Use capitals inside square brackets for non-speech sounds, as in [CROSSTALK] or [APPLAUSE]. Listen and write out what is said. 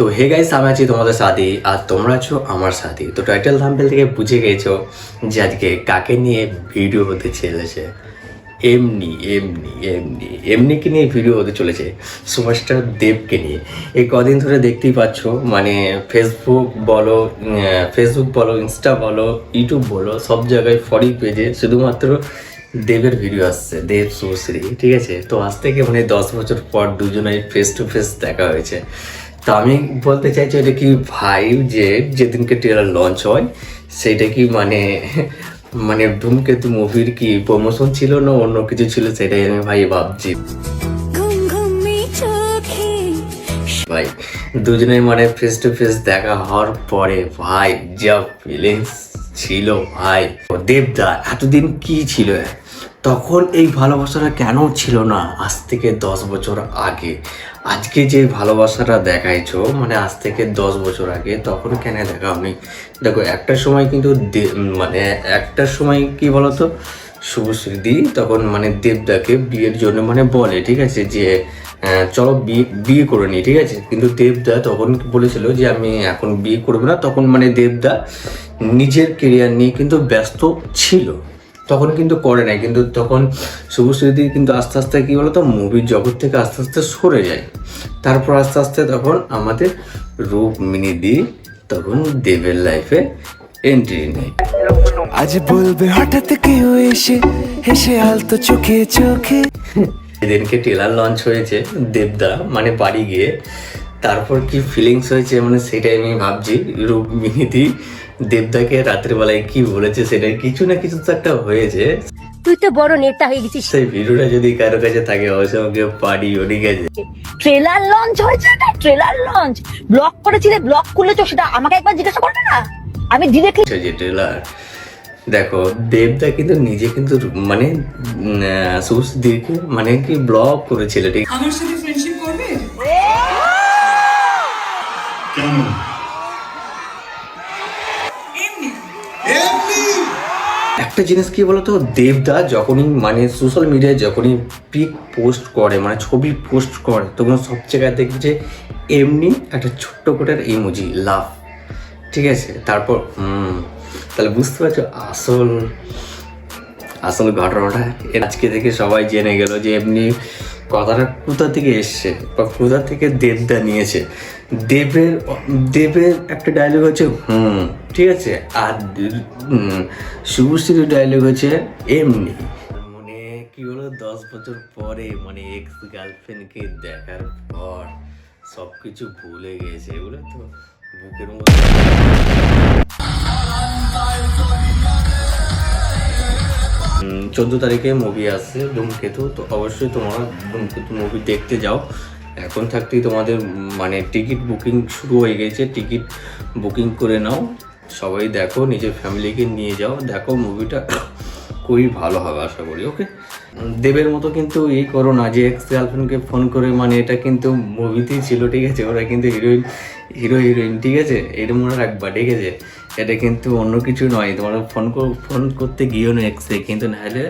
তো hey guys আমি আছি তোমাদের সাথে আর তোমরা আছো আমার সাথে। তো টাইটেল থাম্বেল থেকে বুঝে গেছো যে আজকে কাকে নিয়ে ভিডিও হতে চলেছে। এমনি এমনি এমনি, এমনিকে নিয়ে ভিডিও হতে চলেছে সুপারস্টার দেবকে নিয়ে। এই কদিন ধরে দেখতেই পাচ্ছ মানে ফেসবুক বলো ফেসবুক বলো ইনস্টা বলো ইউটিউব বলো, সব জায়গায় ফরি পেজে শুধুমাত্র দেবের ভিডিও আসছে, দেব সুশ্রী ঠিক আছে? তো আজ থেকে মানে দশ বছর পর দুজনের ফেস টু ফেস দেখা হয়েছে। তো আমি বলতে চাইছি এটা কি ভাই যে যেদিনকে ট্রেলার লঞ্চ হয় সেটা কি মানে মানে ধূমকেতু মুভির কি প্রমোশন ছিল না অন্য কিছু ছিল সেটাই আমি ভাই ভাবছি। ভাই দুজনের মানে ফেস টু ফেস দেখা হওয়ার পরে ভাই যা ফিলিংস ছিল ভাই। দেবদা এতদিন কি ছিল? তখন এই ভালোবাসাটা কেন ছিল না? আজ থেকে দশ বছর আগে। আজকে যে ভালোবাসাটা দেখাইছো মানে আজ থেকে দশ বছর আগে, তখন কেন দেখাওনি দেখো, একটা সময় কিন্তু মানে একটা সময় কি বলতো? শুভশ্রীদি তখন মানে দেবদাকে বিয়ের জন্য মানে বলে, ঠিক আছে? যে চলো বিয়ে বিয়ে করে নি ঠিক আছে? কিন্তু দেবদা তখন বলেছিল যে, আমি এখন বিয়ে করব না। তখন মানে দেবদা নিজের কেরিয়ার নিয়ে কিন্তু ব্যস্ত ছিল। তখন কিন্তু করে নাই কিন্তু তখন শুভশ্রীদি কিন্তু আস্তে আস্তে কি বলতো মুভির জগৎ থেকে আস্তে আস্তে সরে যায়। তারপর আস্তে আস্তে তখন আমাদের রূপ মিনিদি তখন দেবের লাইফে এন্ট্রি নেয়। আজ বলবে হঠাৎ কেউ এসে হেসে আলতো চোখে চোখে। সেদিনকে টেলার লঞ্চ হয়েছে দেবদা মানে বাড়ি গিয়ে। তারপর কি ফিলিংস হয়েছে মানে সেটাই আমি ভাবছি রুক্মিণীদি দেবদাকে রাত্রে বেলায় কি বলেছে সেটা কিছু না কিছু তো একটা হয়েছে। তুই তো বড় নেতা হয়ে গেছিস। সেই ভিডিওটা যদি কারও কাছে থাকে অবশ্যই আমাকে পারি ওরই গেছে ট্রেলার লঞ্চ হয়েছে না? ট্রেলার লঞ্চ ব্লক করেছিলে ব্লক করলে তো সেটা আমাকে একবার জিজ্ঞাসা করবে না? আমি ডিরেক্টলি যে ট্রেলার দেখো দেবদা কিন্তু নিজে কিন্তু মানে সুস্থিরকে মানে কি ব্লক করেছিল ঠিক? আমার সাথে ফ্রেন্ডশিপ করবে? একটা জিনিস কি বলতো? দেবদা যখনই মানে সোশ্যাল মিডিয়ায় যখনই পিক পোস্ট করে মানে ছবি পোস্ট করে, তখন সব জায়গায় দেখবি যে এমনি একটা ছোট্ট কোটার ইমোজি লাভ ঠিক আছে? তারপর তাহলে বুঝতে পারছ, আসল আসল ঘটনাটা আজকে থেকে সবাই জেনে গেল যে এমনি কথাটা কোথা থেকে এসছে, বা কোথা থেকে দেবদা নিয়েছে। দেবের দেবের একটা ডায়লগ হচ্ছে, হুম ঠিক আছে? আর শুভশ্রীর ডায়লগ হচ্ছে, এমনি। মানে কি হলো দশ বছর পরে মানে এক্স গার্লফ্রেন্ডকে দেখার পর সব কিছু ভুলে গেছে। এগুলো তো বুকের মধ্যে চোদ্দ তারিখে মুভি আসছে ধূমকেতু, তো অবশ্যই তোমরা ধূমকেতু মুভি দেখতে যাও। এখন থাকতেই তোমাদের মানে টিকিট বুকিং শুরু হয়ে গেছে, টিকিট বুকিং করে নাও। সবাই দেখো, নিজের ফ্যামিলিকে নিয়ে যাও। দেখো মুভিটা [COUGHS] খুবই ভালো হবে, আশা করি ওকে দেবের মতো কিন্তু এই করো না যে এক্স গার্লফ্রেন্ডকে ফোন করে মানে এটা কিন্তু মুভিতেই ছিল, ঠিক আছে? ওরা কিন্তু হিরোইন হিরো হিরোইন ঠিক আছে? এটা মনে রাখবা, ঠিক আছে? এটা কিন্তু অন্য কিছু নয়। তোমার ফোন ফোন করতে গিয়েও নেক্সে কিন্তু নাহলে